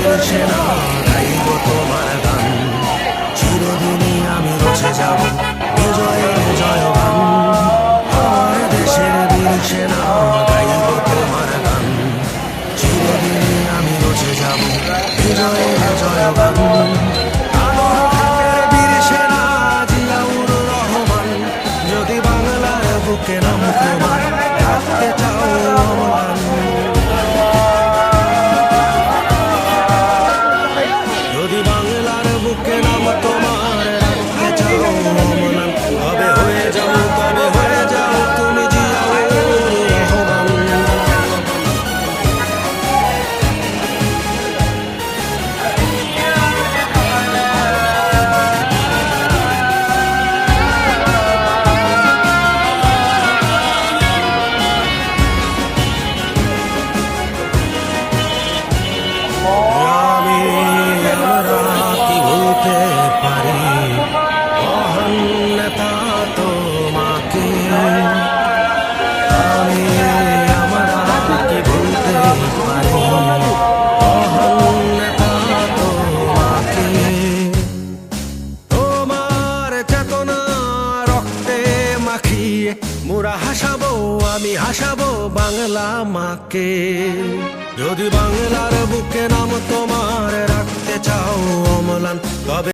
বীর সেনা গাইব তোমার গান চিরদিনই আমি রচে যাব বিজয়ের জয়গান আমার দেশের বীর সেনা গাইব তোমার গান চিরদিনই আমি রচে যাব আমার সেনা জিয়াউর রহমান যদি বাংলার বুকে নাম তোমার মাখিয়ে মোরা হাসাবো, আমি হাসাবো বাংলা মাকে। যদি বাংলার বুকে নাম তোমার রাখতে চাও অমলান, তবে